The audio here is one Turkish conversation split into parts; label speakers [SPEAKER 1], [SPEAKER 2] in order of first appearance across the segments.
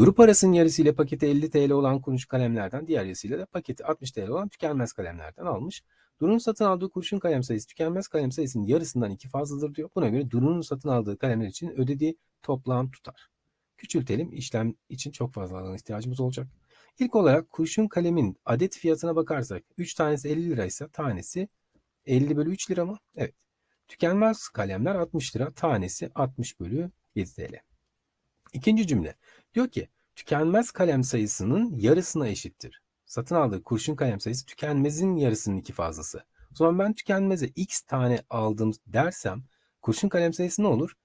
[SPEAKER 1] Duru parasının yarısıyla paketi 50 TL olan kuruşun kalemlerden diğer yarısıyla da paketi 60 TL olan tükenmez kalemlerden almış. Duru'nun satın aldığı kurşun kalem sayısı tükenmez kalem sayısının yarısından iki fazladır diyor. Buna göre Duru'nun satın aldığı kalemler için ödediği toplam tutar. Küçültelim. İşlem için çok fazla alan ihtiyacımız olacak. İlk olarak kurşun kalemin adet fiyatına bakarsak 3 tanesi 50 liraysa tanesi 50 bölü 3 lira mı? Evet. Tükenmez kalemler 60 lira. Tanesi 60 bölü 7 TL. İkinci cümle. Diyor ki tükenmez kalem sayısının yarısına eşittir. Satın aldığı kurşun kalem sayısı tükenmezin yarısının iki fazlası. O zaman ben tükenmeze x tane aldım dersem kurşun kalem sayısı ne olur?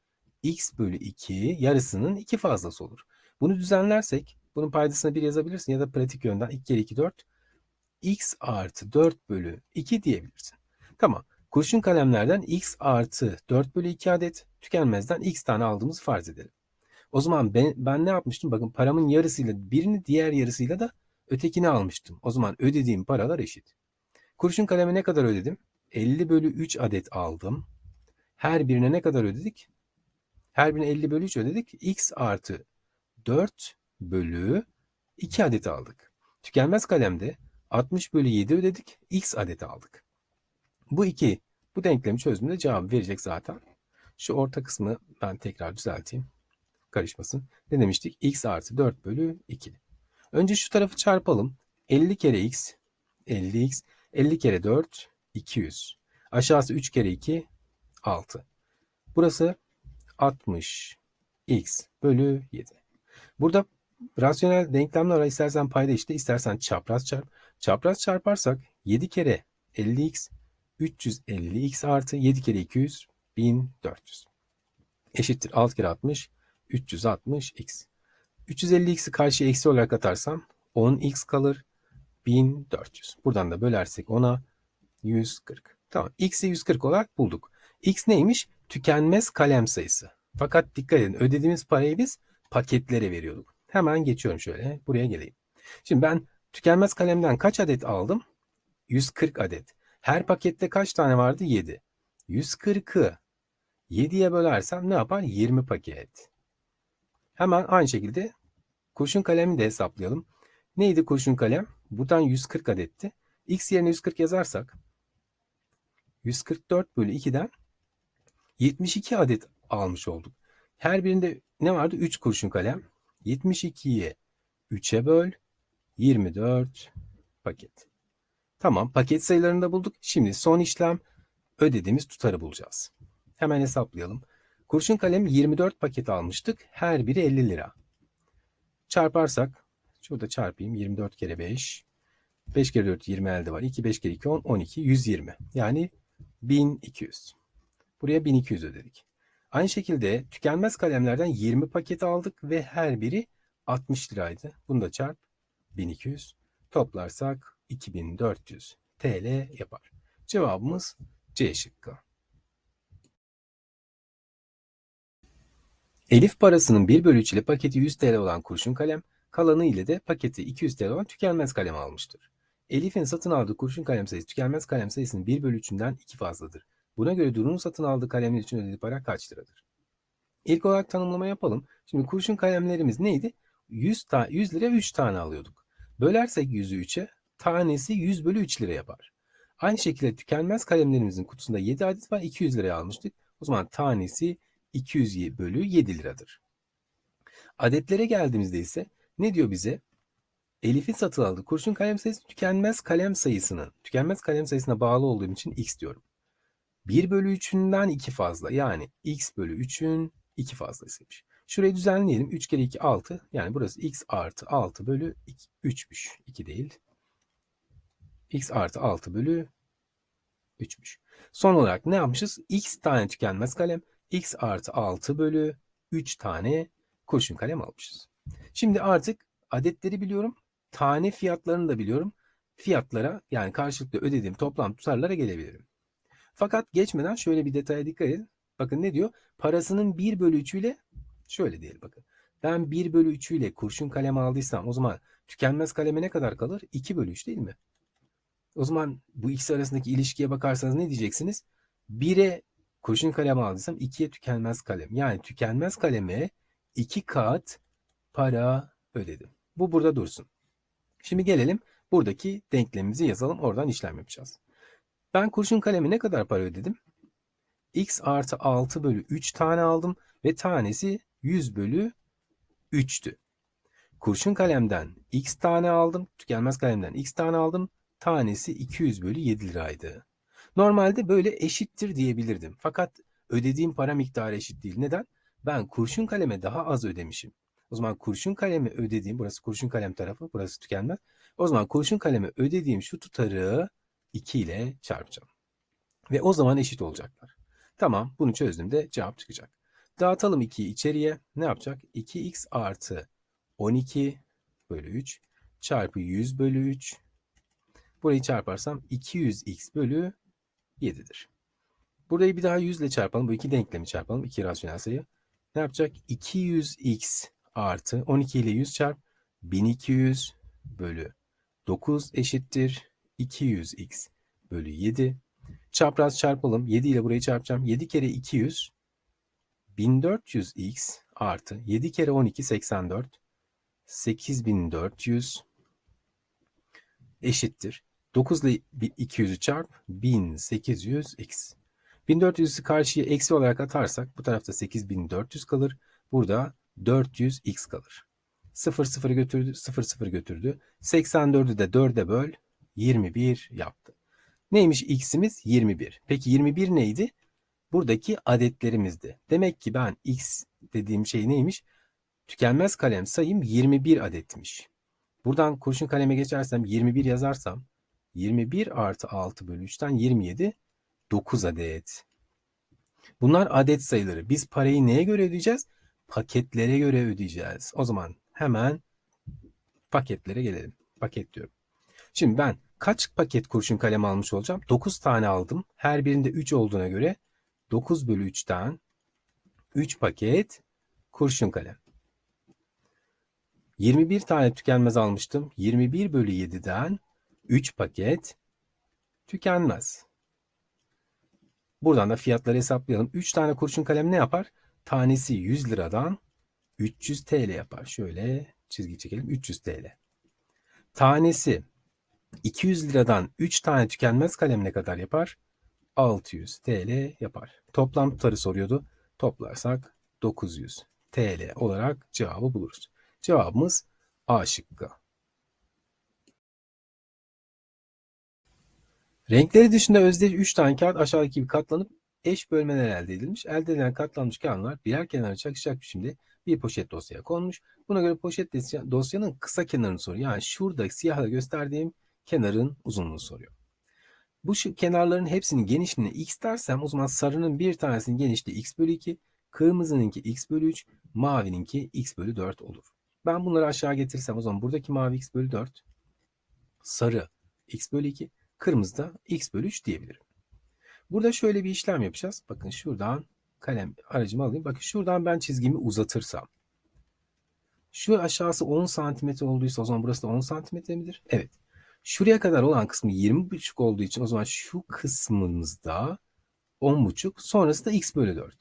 [SPEAKER 1] x bölü 2 yarısının iki fazlası olur. Bunu düzenlersek bunun paydasına 1 yazabilirsin ya da pratik yönden 2 kere 2 4 x artı 4 bölü 2 diyebilirsin. Tamam. Kurşun kalemlerden x artı 4 bölü 2 adet tükenmezden x tane aldığımızı farz edelim. O zaman ben, ben ne yapmıştım? Bakın paramın yarısıyla birini diğer yarısıyla da ötekini almıştım. O zaman ödediğim paralar eşit. Kurşun kaleme ne kadar ödedim? 50 bölü 3 adet aldım. Her birine ne kadar ödedik? Her birine 50 bölü 3 ödedik. X artı 4 bölü 2 adet aldık. Tükenmez kalemde 60 bölü 7 ödedik. X adet aldık. Bu iki bu denklemi çözdüğümde cevabı verecek zaten. Şu orta kısmı ben tekrar düzelteyim. Karışmasın. Ne demiştik? X artı 4 bölü 2. Önce şu tarafı çarpalım. 50 kere x 50x 50 kere 4 200. Aşağısı 3 kere 2 6. Burası 60 x bölü 7. Burada rasyonel denklemler var. İstersen payda işte istersen çapraz çarp. Çapraz çarparsak 7 kere 50x 350x artı 7 kere 200 1400. Eşittir 6 kere 60 360x. 350x'i karşıya eksi olarak atarsam 10x kalır. 1400. Buradan da bölersek ona 140. Tamam. X'i 140 olarak bulduk. X neymiş? Tükenmez kalem sayısı. Fakat dikkat edin ödediğimiz parayı biz paketlere veriyorduk. Hemen geçiyorum şöyle. Buraya geleyim. Şimdi ben tükenmez kalemden kaç adet aldım? 140 adet. Her pakette kaç tane vardı? 7. 140'ı 7'ye bölersem ne yapar? 20 paket. Hemen aynı şekilde kurşun kalemi de hesaplayalım. Neydi kurşun kalem? Buradan 140 adetti. X yerine 140 yazarsak 144 bölü 2'den 72 adet almış olduk. Her birinde ne vardı? 3 kurşun kalem. 72'yi 3'e böl 24 paket. Tamam paket sayılarını da bulduk. Şimdi son işlem ödediğimiz tutarı bulacağız. Hemen hesaplayalım. Kurşun kalem 24 paket almıştık. Her biri 50 lira. Çarparsak şurada çarpayım 24 kere 5. 5 kere 4 20 elde var. 2 5 kere 2 10 12 120. Yani 1200. Buraya 1200 ödedik. Aynı şekilde tükenmez kalemlerden 20 paket aldık ve her biri 60 liraydı. Bunu da çarp 1200. Toplarsak 2400 TL yapar. Cevabımız C şıkkı. Elif parasının 1 bölü 3 ile paketi 100 TL olan kurşun kalem, kalanı ile de paketi 200 TL olan tükenmez kalem almıştır. Elif'in satın aldığı kurşun kalem sayısı tükenmez kalem sayısının 1 bölü 3'ünden 2 fazladır. Buna göre Duru'nun satın aldığı kalemler için ödediği para kaç liradır? İlk olarak tanımlama yapalım. Şimdi kurşun kalemlerimiz neydi? 100, ta 100 lira 3 tane alıyorduk. Bölersek 100'ü 3'e tanesi 100 bölü 3 lira yapar. Aynı şekilde tükenmez kalemlerimizin kutusunda 7 adet var 200 liraya almıştık. O zaman tanesi 200 bölü 7 liradır. Adetlere geldiğimizde ise ne diyor bize? Elif'in satın aldığı kurşun kalem sayısı tükenmez kalem sayısının, tükenmez kalem sayısına bağlı olduğum için x diyorum. 1 bölü 3'ünden 2 fazla yani x bölü 3'ün 2 fazlasıymış. Şurayı düzenleyelim. 3 kere 2 6 yani burası x artı 6 bölü 3'müş. 2 değil. x artı 6 bölü 3'müş. Son olarak ne yapmışız? x tane tükenmez kalem x artı 6 bölü 3 tane kurşun kalem almışız. Şimdi artık adetleri biliyorum. Tane fiyatlarını da biliyorum. Fiyatlara yani karşılıklı ödediğim toplam tutarlara gelebilirim. Fakat geçmeden şöyle bir detaya dikkat edin. Bakın ne diyor? Parasının 1 bölü 3 ile şöyle değil bakın. Ben 1 bölü 3 ile kurşun kalem aldıysam o zaman tükenmez kaleme ne kadar kalır? 2 bölü 3 değil mi? O zaman bu ikisi arasındaki ilişkiye bakarsanız ne diyeceksiniz? 1'e kurşun kalem aldıysam 2'ye tükenmez kalem. Yani tükenmez kaleme 2 kat para ödedim. Bu burada dursun. Şimdi gelelim buradaki denklemimizi yazalım. Oradan işlem yapacağız. Ben kurşun kalemi ne kadar para ödedim? x artı 6 bölü 3 tane aldım ve tanesi 100 bölü 3'tü. Kurşun kalemden x tane aldım. Tükenmez kalemden x tane aldım. Tanesi 200 bölü 7 liraydı. Normalde böyle eşittir diyebilirdim. Fakat ödediğim para miktarı eşit değil. Neden? Ben kurşun kaleme daha az ödemişim. O zaman kurşun kalemi ödediğim, burası kurşun kalem tarafı, burası tükenmez. O zaman kurşun kaleme ödediğim şu tutarı 2 ile çarpacağım. Ve o zaman eşit olacaklar. Tamam bunu çözdüğümde cevap çıkacak. Dağıtalım 2'yi içeriye. Ne yapacak? 2x artı 12 bölü 3 çarpı 100 bölü 3. Burayı çarparsam 200x bölü 7'dir. Burayı bir daha 100 ile çarpalım. Bu iki denklemi çarpalım. İki rasyonel sayı. Ne yapacak? 200x artı 12 ile 100 çarp 1200 bölü 9 eşittir 200x bölü 7. Çapraz çarpalım. 7 ile burayı çarpacağım. 7 kere 200 1400x artı 7 kere 12 84 8400 eşittir. 9 ile 200'ü çarp 1800x. 1400'ü karşıya eksi olarak atarsak bu tarafta 8400 kalır. Burada 400x kalır. 0 0 götürdü, 0 0 götürdü. 84'ü de 4'e böl 21 yaptı. Neymiş x'imiz? 21. Peki 21 neydi? Buradaki adetlerimizdi. Demek ki ben x dediğim şey neymiş? Tükenmez kalem sayım 21 adetmiş. Buradan kurşun kaleme geçersem 21 yazarsam 21 artı 6 bölü 3'ten 27 9 adet. Bunlar adet sayıları. Biz parayı neye göre ödeyeceğiz? Paketlere göre ödeyeceğiz. O zaman hemen paketlere gelelim. Paket diyorum. Şimdi ben kaç paket kurşun kalem almış olacağım? 9 tane aldım. Her birinde 3 olduğuna göre 9 bölü 3'ten 3 paket kurşun kalem. 21 tane tükenmez almıştım. 21 bölü 7'den 3 paket tükenmez. Buradan da fiyatları hesaplayalım. 3 tane kurşun kalem ne yapar? Tanesi 100 liradan 300 TL yapar. Şöyle çizgi çekelim. 300 TL. Tanesi 200 liradan 3 tane tükenmez kalem ne kadar yapar? 600 TL yapar. Toplam tutarı soruyordu. Toplarsak 900 TL olarak cevabı buluruz. Cevabımız A şıkkı. Renkleri dışında özdeş 3 tane kağıt aşağıdaki gibi katlanıp eş bölmeler elde edilmiş. Elde edilen katlanmış kağıtlar birer kenara çakışacak biçimde bir poşet dosyaya konmuş. Buna göre poşet dosyanın kısa kenarını soruyor. Yani şurada siyahla gösterdiğim kenarın uzunluğunu soruyor. Bu kenarların hepsinin genişliğine x dersem o zaman sarının bir tanesinin genişliği x bölü 2, kırmızınınki x bölü 3, mavininki x bölü 4 olur. Ben bunları aşağı getirsem o zaman buradaki mavi x bölü 4, sarı x bölü 2, kırmızı da x bölü 3 diyebilirim. Burada şöyle bir işlem yapacağız. Bakın şuradan kalem aracımı alayım. Bakın şuradan ben çizgimi uzatırsam. Şu aşağısı 10 santimetre olduysa o zaman burası da 10 santimetre midir? Evet. Şuraya kadar olan kısmı 20,5 olduğu için o zaman şu kısmımızda 10,5 sonrası da x bölü 4.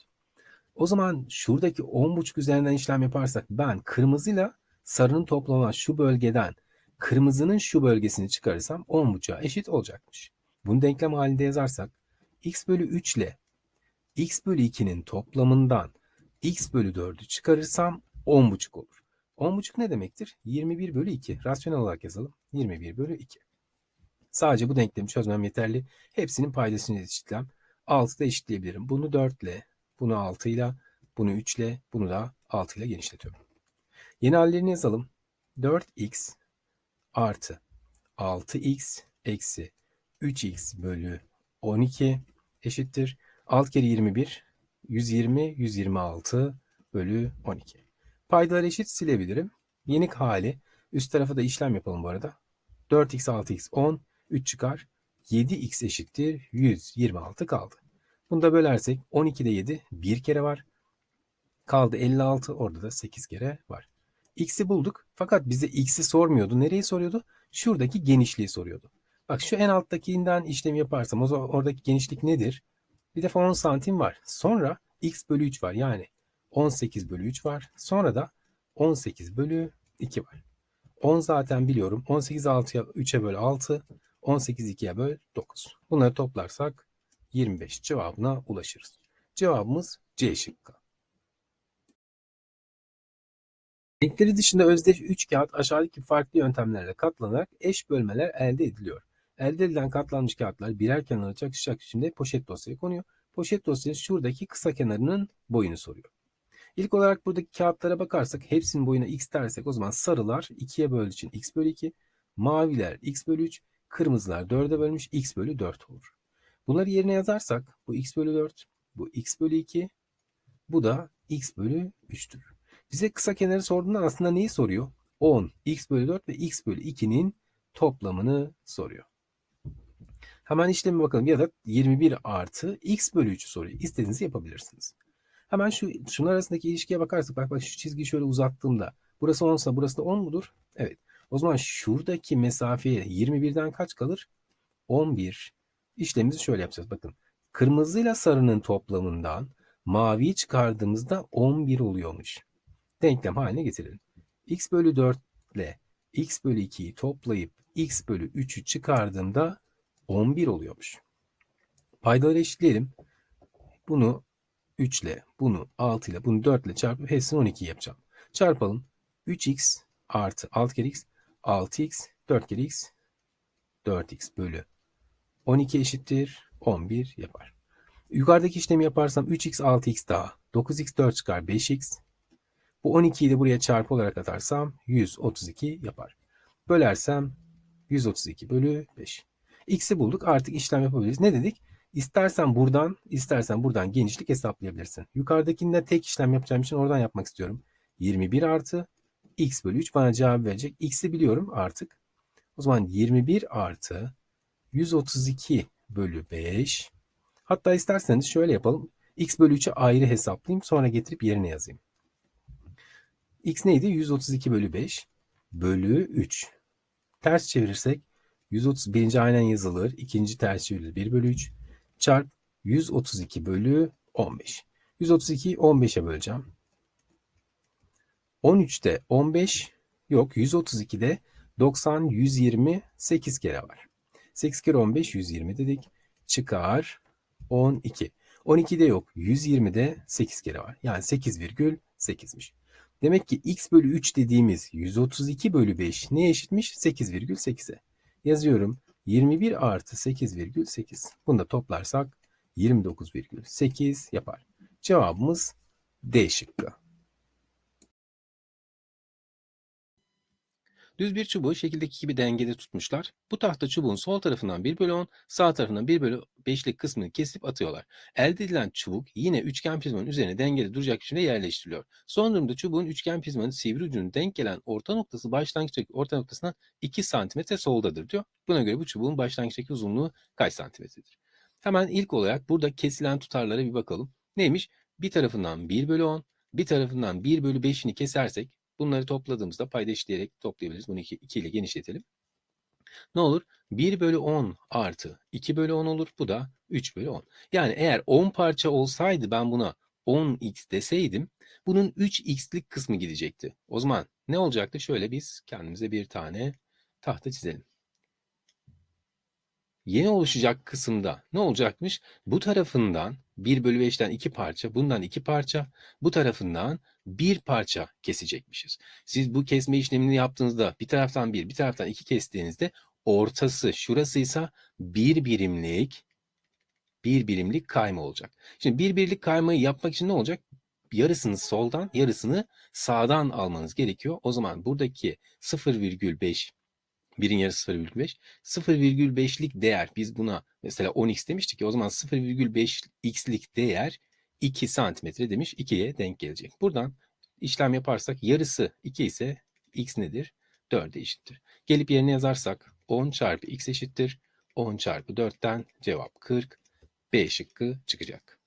[SPEAKER 1] O zaman şuradaki 10,5 üzerinden işlem yaparsak ben kırmızıyla sarının toplamı şu bölgeden kırmızının şu bölgesini çıkarırsam 10,5'a eşit olacakmış. Bunu denklem halinde yazarsak x bölü 3 ile x bölü 2'nin toplamından x bölü 4'ü çıkarırsam 10,5 olur. 10,5 ne demektir? 21 bölü 2. Rasyonel olarak yazalım. 21 bölü 2. Sadece bu denklemi çözmem yeterli. Hepsinin paydasını eşitlem. 6'da eşitleyebilirim. Bunu 4 ile, bunu 6 ile, bunu 3 ile, bunu da 6 ile genişletiyorum. Yeni hallerini yazalım. 4x artı 6x eksi 3x bölü 12 eşittir. 6 kere 21 120 126 bölü 12. Paydalar eşit silebilirim. Yenik hali üst tarafa da işlem yapalım bu arada. 4x 6x 10 3 çıkar. 7x eşittir 126 kaldı. Bunu da bölersek 12'de 7 bir kere var. Kaldı 56 orada da 8 kere var. X'i bulduk fakat bize X'i sormuyordu. Nereyi soruyordu? Şuradaki genişliği soruyordu. Bak şu en alttakinden işlem yaparsam o zaman oradaki genişlik nedir? Bir defa 10 santim var. Sonra x bölü 3 var. Yani 18 bölü 3 var. Sonra da 18 bölü 2 var. 10 zaten biliyorum. 18 6'ya 3'e böl 6. 18 2'ye böl 9. Bunları toplarsak 25 cevabına ulaşırız. Cevabımız C şıkkı. Renkleri dışında özdeş 3 kağıt aşağıdaki farklı yöntemlerle katlanarak eş bölmeler elde ediliyor. Elde edilen katlanmış kağıtlar birer kenara çakışacak biçimde poşet dosyaya konuyor. Poşet dosyası şuradaki kısa kenarının boyunu soruyor. İlk olarak buradaki kağıtlara bakarsak hepsinin boyuna x dersek o zaman sarılar 2'ye böldüğü için x bölü 2, maviler x bölü 3, kırmızılar 4'e bölmüş x bölü 4 olur. Bunları yerine yazarsak bu x bölü 4, bu x bölü 2, bu da x bölü 3'tür. Bize kısa kenarı sorduğunda aslında neyi soruyor? 10, x bölü 4 ve x bölü 2'nin toplamını soruyor. Hemen işlemi bakalım ya da 21 artı x bölü 3'ü soruyor. İstediğinizi yapabilirsiniz. Hemen şu şunlar arasındaki ilişkiye bakarsak bak bak şu çizgiyi şöyle uzattığımda burası 10 ise burası da 10 mudur? Evet. O zaman şuradaki mesafeye 21'den kaç kalır? 11. İşlemimizi şöyle yapacağız. Bakın. Kırmızıyla sarının toplamından maviyi çıkardığımızda 11 oluyormuş. Denklem haline getirelim. x bölü 4 ile x bölü 2'yi toplayıp x bölü 3'ü çıkardığımda 11 oluyormuş. Paydaları eşitleyelim. Bunu 3 ile, bunu 6 ile, bunu 4 ile çarpıp hepsini 12 yapacağım. Çarpalım. 3x artı 6 kere x, 6x, 4 kere x, 4x bölü 12 eşittir 11 yapar. Yukarıdaki işlemi yaparsam 3x 6x daha 9x 4 çıkar 5x. Bu 12'yi de buraya çarpı olarak atarsam 132 yapar. Bölersem 132 bölü 5. X'i bulduk artık işlem yapabiliriz. Ne dedik? İstersen buradan, istersen buradan genişlik hesaplayabilirsin. Yukarıdakinde tek işlem yapacağım için oradan yapmak istiyorum. 21 artı x bölü 3 bana cevap verecek. X'i biliyorum artık. O zaman 21 artı 132 bölü 5. Hatta isterseniz şöyle yapalım. x bölü 3'ü ayrı hesaplayayım. Sonra getirip yerine yazayım. X neydi? 132 bölü 5 bölü 3. Ters çevirirsek 131. aynen yazılır. ikinci ters çevirilir. 1 bölü 3 çarp 132 bölü 15. 132'yi 15'e böleceğim. 13'te 15 yok. 132'de 90, 120, 8 kere var. 8 kere 15, 120 dedik. Çıkar 12. 12'de yok. 120'de 8 kere var. Yani 8,8'miş. Demek ki x bölü 3 dediğimiz 132 bölü 5 neye eşitmiş? 8,8'e. Yazıyorum. 21 artı 8,8. Bunu da toplarsak 29,8 yapar. Cevabımız D şıkkı. Düz bir çubuğu şekildeki gibi dengede tutmuşlar. Bu tahta çubuğun sol tarafından 1 bölü 10, sağ tarafından 1 bölü 5'lik kısmını kesip atıyorlar. Elde edilen çubuk yine üçgen prizmanın üzerine dengede duracak biçimde yerleştiriliyor. Son durumda çubuğun üçgen prizmanın sivri ucunun denk gelen orta noktası başlangıçtaki orta noktasından 2 cm soldadır diyor. Buna göre bu çubuğun başlangıçtaki uzunluğu kaç santimetredir? Hemen ilk olarak burada kesilen tutarlara bir bakalım. Neymiş? Bir tarafından 1 bölü 10, bir tarafından 1 bölü 5'ini kesersek Bunları topladığımızda payda eşitleyerek toplayabiliriz. Bunu 2, 2 ile genişletelim. Ne olur? 1 bölü 10 artı 2 bölü 10 olur. Bu da 3 bölü 10. Yani eğer 10 parça olsaydı ben buna 10x deseydim bunun 3x'lik kısmı gidecekti. O zaman ne olacaktı? Şöyle biz kendimize bir tane tahta çizelim yeni oluşacak kısımda ne olacakmış? Bu tarafından 1 bölü 5'ten 2 parça, bundan 2 parça, bu tarafından bir parça kesecekmişiz. Siz bu kesme işlemini yaptığınızda bir taraftan 1, bir taraftan 2 kestiğinizde ortası şurasıysa bir birimlik bir birimlik kayma olacak. Şimdi bir birlik kaymayı yapmak için ne olacak? Yarısını soldan, yarısını sağdan almanız gerekiyor. O zaman buradaki 0,5 Birin yarısı 0,5. 0,5'lik değer biz buna mesela 10x demiştik ki o zaman 0,5x'lik değer 2 santimetre demiş 2'ye denk gelecek. Buradan işlem yaparsak yarısı 2 ise x nedir? 4'e eşittir. Gelip yerine yazarsak 10 çarpı x eşittir. 10 çarpı 4'ten cevap 40. B şıkkı çıkacak.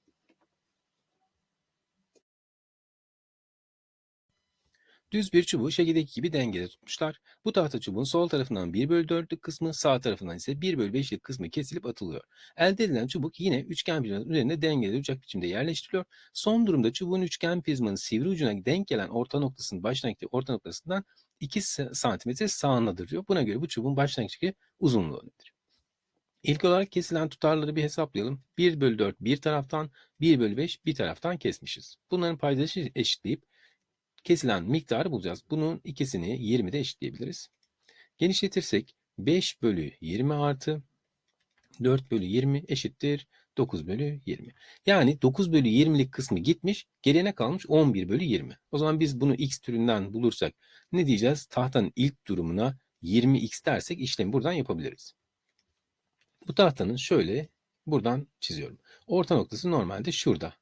[SPEAKER 1] Düz bir çubuğu şekildeki gibi dengede tutmuşlar. Bu tahta çubuğun sol tarafından 1 bölü 4'lük kısmı, sağ tarafından ise 1 bölü 5'lik kısmı kesilip atılıyor. Elde edilen çubuk yine üçgen prizmanın üzerinde dengede duracak biçimde yerleştiriliyor. Son durumda çubuğun üçgen prizmanın sivri ucuna denk gelen orta noktasının başlangıçtaki orta noktasından 2 santimetre sağındadır diyor. Buna göre bu çubuğun başlangıçtaki uzunluğu nedir? İlk olarak kesilen tutarları bir hesaplayalım. 1 bölü 4 bir taraftan, 1 bölü 5 bir taraftan kesmişiz. Bunların paydaşı eşitleyip kesilen miktarı bulacağız. Bunun ikisini 20'de eşitleyebiliriz. Genişletirsek 5 bölü 20 artı 4 bölü 20 eşittir 9 bölü 20. Yani 9 bölü 20'lik kısmı gitmiş, geriye ne kalmış? 11 bölü 20. O zaman biz bunu x türünden bulursak ne diyeceğiz? Tahtanın ilk durumuna 20x dersek işlemi buradan yapabiliriz. Bu tahtanın şöyle buradan çiziyorum. Orta noktası normalde şurada.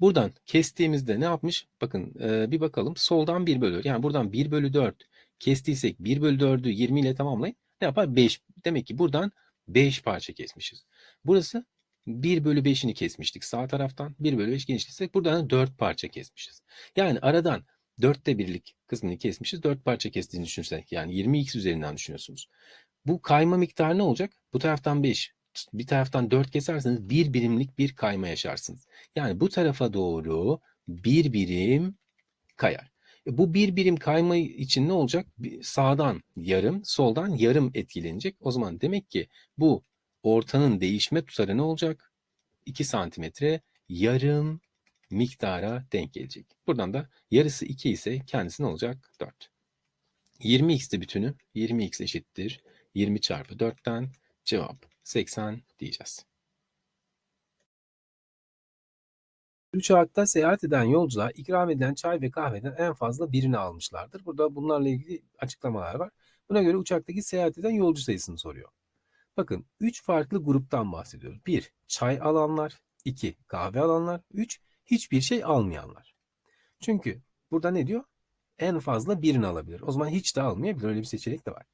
[SPEAKER 1] Buradan kestiğimizde ne yapmış? Bakın e, bir bakalım. Soldan 1 bölü 4. Yani buradan 1 bölü 4 kestiysek 1 bölü 4'ü 20 ile tamamlayın. Ne yapar? 5. Demek ki buradan 5 parça kesmişiz. Burası 1 bölü 5'ini kesmiştik sağ taraftan. 1 bölü 5 genişletsek buradan da 4 parça kesmişiz. Yani aradan 4'te birlik kısmını kesmişiz. 4 parça kestiğini düşünsek yani 20x üzerinden düşünüyorsunuz. Bu kayma miktarı ne olacak? Bu taraftan 5, bir taraftan 4 keserseniz bir birimlik bir kayma yaşarsınız. Yani bu tarafa doğru bir birim kayar. E bu bir birim kayma için ne olacak? Sağdan yarım, soldan yarım etkilenecek. O zaman demek ki bu ortanın değişme tutarı ne olacak? 2 santimetre yarım miktara denk gelecek. Buradan da yarısı 2 ise kendisi ne olacak? 4. 20x'ti bütünü. 20x eşittir. 20 çarpı 4'ten cevap 80 diyeceğiz. Uçakta seyahat eden yolcular ikram edilen çay ve kahveden en fazla birini almışlardır. Burada bunlarla ilgili açıklamalar var. Buna göre uçaktaki seyahat eden yolcu sayısını soruyor. Bakın 3 farklı gruptan bahsediyoruz. 1. Çay alanlar. 2. Kahve alanlar. 3. Hiçbir şey almayanlar. Çünkü burada ne diyor? En fazla birini alabilir. O zaman hiç de almayabilir. Öyle bir seçenek de var.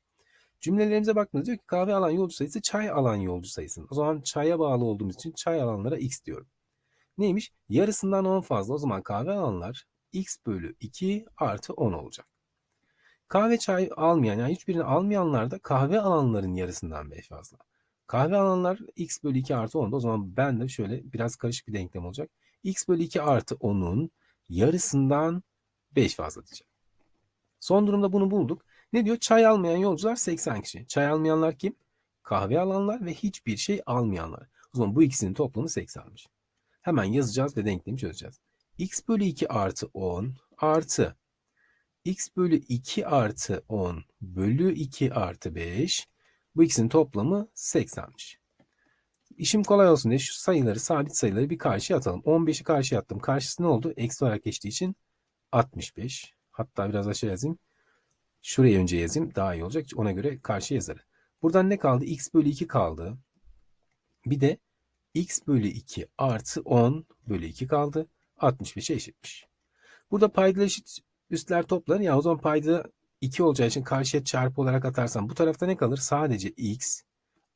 [SPEAKER 1] Cümlelerimize baktığınızda diyor ki kahve alan yolcu sayısı çay alan yolcu sayısının. O zaman çaya bağlı olduğumuz için çay alanlara x diyorum. Neymiş? Yarısından 10 fazla. O zaman kahve alanlar x bölü 2 artı 10 olacak. Kahve çay almayan yani hiçbirini almayanlar da kahve alanların yarısından 5 fazla. Kahve alanlar x bölü 2 artı 10'da o zaman ben de şöyle biraz karışık bir denklem olacak. x bölü 2 artı 10'un yarısından 5 fazla diyeceğim. Son durumda bunu bulduk. Ne diyor? Çay almayan yolcular 80 kişi. Çay almayanlar kim? Kahve alanlar ve hiçbir şey almayanlar. O zaman bu ikisinin toplamı 80'miş. Hemen yazacağız ve denklemi çözeceğiz. x bölü 2 artı 10 artı x bölü 2 artı 10 bölü 2 artı 5 bu ikisinin toplamı 80'miş. İşim kolay olsun diye şu sayıları sabit sayıları bir karşıya atalım. 15'i karşıya attım. Karşısı ne oldu? Eksi olarak geçtiği için 65. Hatta biraz aşağı yazayım. Şuraya önce yazayım daha iyi olacak. Ona göre karşı yazarı. Buradan ne kaldı? x bölü 2 kaldı. Bir de x bölü 2 artı 10 bölü 2 kaldı. 65'e eşitmiş. Burada paydalı eşit üstler toplanır. O zaman payda 2 olacağı için karşıya çarpı olarak atarsam bu tarafta ne kalır? Sadece x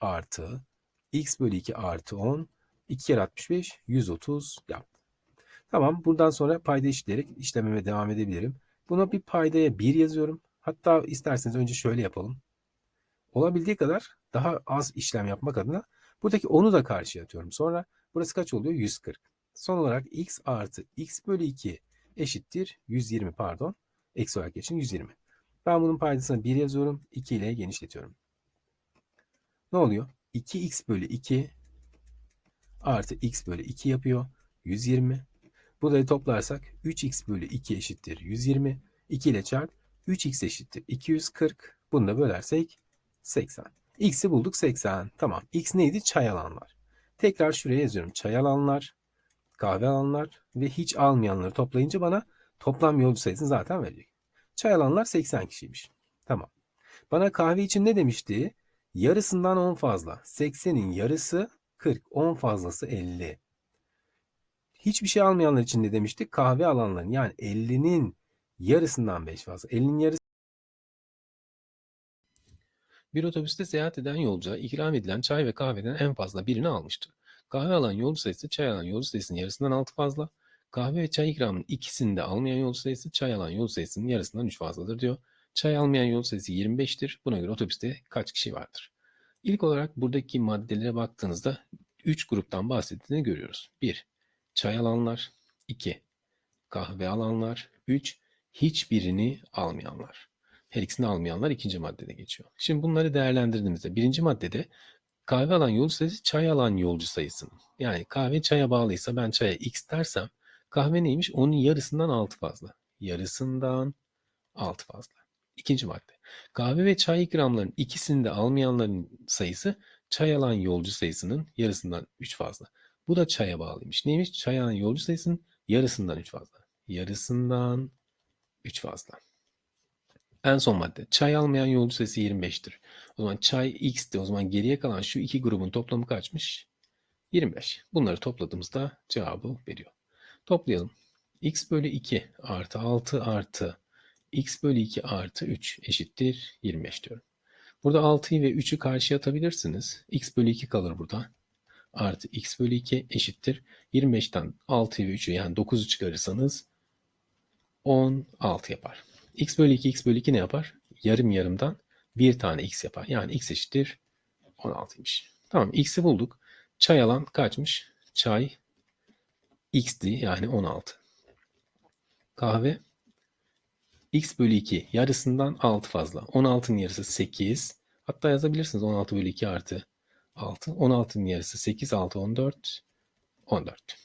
[SPEAKER 1] artı x bölü 2 artı 10 2 kere 65 130 yaptı. Tamam buradan sonra payda eşitleyerek işlememe devam edebilirim. Buna bir paydaya 1 yazıyorum. Hatta isterseniz önce şöyle yapalım. Olabildiği kadar daha az işlem yapmak adına buradaki 10'u da karşıya atıyorum. Sonra burası kaç oluyor? 140. Son olarak x artı x bölü 2 eşittir 120 pardon. Eksi olarak geçin 120. Ben bunun paydasına 1 yazıyorum. 2 ile genişletiyorum. Ne oluyor? 2x bölü 2 artı x bölü 2 yapıyor. 120. Burayı toplarsak 3x bölü 2 eşittir 120. 2 ile çarp 3x eşittir 240. Bunu da bölersek 80. X'i bulduk 80. Tamam. X neydi? Çay alanlar. Tekrar şuraya yazıyorum. Çay alanlar, kahve alanlar ve hiç almayanları toplayınca bana toplam yolcu sayısını zaten verecek. Çay alanlar 80 kişiymiş. Tamam. Bana kahve için ne demişti? Yarısından 10 fazla. 80'in yarısı 40. 10 fazlası 50. Hiçbir şey almayanlar için ne demiştik? Kahve alanların yani 50'nin yarısından 5 fazla. 50'nin yarısı bir otobüste seyahat eden yolcuya ikram edilen çay ve kahveden en fazla birini almıştır. Kahve alan yolcu sayısı çay alan yolcu sayısının yarısından 6 fazla. Kahve ve çay ikramının ikisini de almayan yolcu sayısı çay alan yolcu sayısının yarısından 3 fazladır diyor. Çay almayan yolcu sayısı 25'tir. Buna göre otobüste kaç kişi vardır? İlk olarak buradaki maddelere baktığınızda 3 gruptan bahsettiğini görüyoruz. 1. Çay alanlar. 2. Kahve alanlar. 3. Hiçbirini almayanlar. Her ikisini almayanlar ikinci maddede geçiyor. Şimdi bunları değerlendirdiğimizde birinci maddede kahve alan yolcu sayısı çay alan yolcu sayısının. Yani kahve çaya bağlıysa ben çaya x dersem kahve neymiş? Onun yarısından 6 fazla. Yarısından 6 fazla. İkinci madde. Kahve ve çay ikramlarının ikisini de almayanların sayısı çay alan yolcu sayısının yarısından 3 fazla. Bu da çaya bağlıymış. Neymiş? Çay alan yolcu sayısının yarısından 3 fazla. Yarısından 3 fazla. En son madde. Çay almayan yolcu sayısı 25'tir. O zaman çay x'ti. O zaman geriye kalan şu iki grubun toplamı kaçmış? 25. Bunları topladığımızda cevabı veriyor. Toplayalım. x bölü 2 artı 6 artı x bölü 2 artı 3 eşittir 25 diyorum. Burada 6'yı ve 3'ü karşıya atabilirsiniz. x bölü 2 kalır burada. Artı x bölü 2 eşittir. 25'ten 6'yı ve 3'ü yani 9'u çıkarırsanız 16 yapar. x bölü 2 x bölü 2 ne yapar? Yarım yarımdan bir tane x yapar. Yani x eşittir 16'ymış. Tamam x'i bulduk. Çay alan kaçmış? Çay x'ti yani 16. Kahve x bölü 2 yarısından 6 fazla. 16'nın yarısı 8. Hatta yazabilirsiniz 16 bölü 2 artı 6. 16'nın yarısı 8, 6, 14. 14.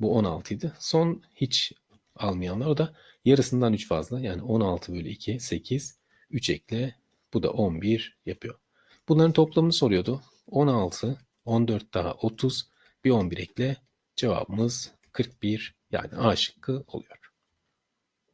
[SPEAKER 1] Bu 16 idi. Son hiç almayanlar o da yarısından 3 fazla. Yani 16 bölü 2, 8. 3 ekle. Bu da 11 yapıyor. Bunların toplamını soruyordu. 16, 14 daha 30, bir 11 ekle. Cevabımız 41 yani A şıkkı oluyor.